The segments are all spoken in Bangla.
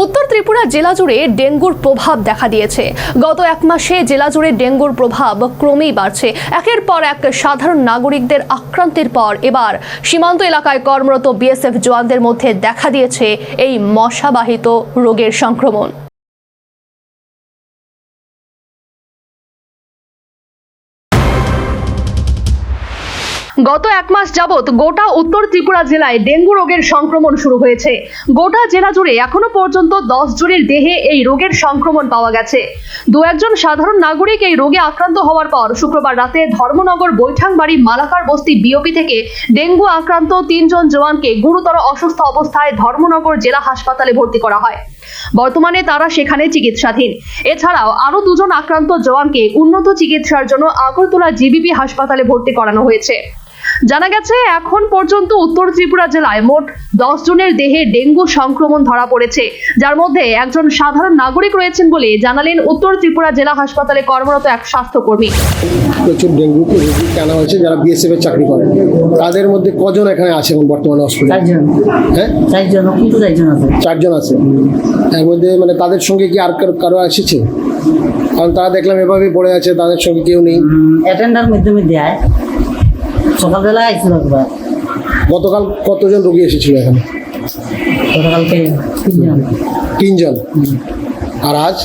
উত্তর ত্রিপুরা জেলা জুড়ে ডেঙ্গুর প্রভাব দেখা দিয়েছে। গত এক মাসে জেলা জুড়ে ডেঙ্গুর প্রভাব ক্রমেই বাড়ছে। একের পর এক সাধারণ নাগরিকদের আক্রান্তের পর এবার সীমান্ত এলাকায় কর্মরত বিএসএফ জওয়ানদের মধ্যে দেখা দিয়েছে এই মশাবাহিত রোগের সংক্রমণ। গত এক মাস যাবৎ গোটা উত্তর ত্রিপুরা জেলায় ডেঙ্গু রোগের সংক্রমণ শুরু হয়েছে। গোটা জেলা জুড়ে এখনও পর্যন্ত দশ জনের দেহে এই রোগের সংক্রমণ পাওয়া গেছে। দু একজন সাধারণ নাগরিক এই রোগে আক্রান্ত হওয়ার পর শুক্রবার রাতে ধর্মনগর বৈঠাংবাড়ি মালাকার বস্তি বিওপি থেকে ডেঙ্গু আক্রান্ত তিনজন জওয়ানকে গুরুতর অসুস্থ অবস্থায় ধর্মনগর জেলা হাসপাতালে ভর্তি করা হয়। বর্তমানে তারা সেখানে চিকিৎসাধীন। এছাড়াও আরও দুজন আক্রান্ত জওয়ানকে উন্নত চিকিৎসার জন্য আগরতলা জিবিপি হাসপাতালে ভর্তি করানো হয়েছে। জানা গেছে এখন পর্যন্ত উত্তর ত্রিপুরা জেলায় মোট দশ জনের দেহে ডেঙ্গু সংক্রমণ ধরা পড়েছে। যার মধ্যে একজন সাধারণ নাগরিক রয়েছেন বলে জানালেন উত্তর ত্রিপুরা জেলা হাসপাতালে কর্মরত এক স্বাস্থ্যকর্মী। প্রচুর ডেঙ্গু রোগী কেনা হয়েছে? যারা বিএসএফ এর চাকরি করে। তাদের মধ্যে কজন এখানে আছে এখন বর্তমানে হসপিটালে হ্যাঁ? চারজন চারজন আছে। চারজন এর মধ্যে মানে তাদের সঙ্গে কি আর কারো- কারও এসেছে? কারণ তারা দেখলাম এভাবেই পড়ে আছে তাদের সঙ্গে কেউ নেই। অ্যাটেন্ডার মধ্যে মধ্যে আয়। সকালবেলা আইছিল একবার। গতকাল কতজন রোগী এসেছিল এখানে? গতকালকে তিনজন। তিনজন? আর আজ?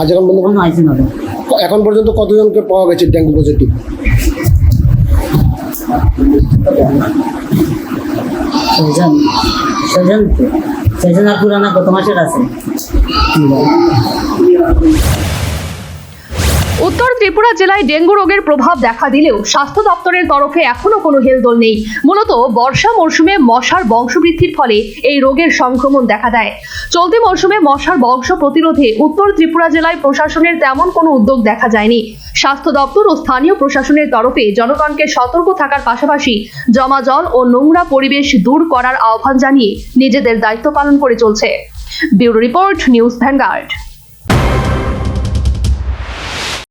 আজ এখন পর্যন্ত কোনো আইসি না এখন পর্যন্ত কতজনকে পাওয়া গেছে ডেঙ্গু পজিটিভ? ছয়জন। ছয়জন। ছয়জন আর পুরানা গত মাসের আছে? উত্তর ত্রিপুরা জেলায় ডেঙ্গু রোগের প্রভাব দেখা দিলেও স্বাস্থ্য দপ্তরের তরফে এখনও কোনো হেলদোল নেই। মূলত বর্ষা মরশুমে মশার বংশবৃদ্ধির ফলে এই রোগের সংক্রমণ দেখা দেয়। চলতি মরশুমে মশার বংশ প্রতিরোধে উত্তর ত্রিপুরা জেলায় প্রশাসনের তেমন কোনো উদ্যোগ দেখা যায়নি। স্বাস্থ্য দপ্তর ও স্থানীয় প্রশাসনের তরফে জনগণকে সতর্ক থাকার পাশাপাশি জমা জল ও নোংরা পরিবেশ দূর করার আহ্বান জানিয়ে নিজেদের দায়িত্ব পালন করে চলছে। Bureau report, news vanguard.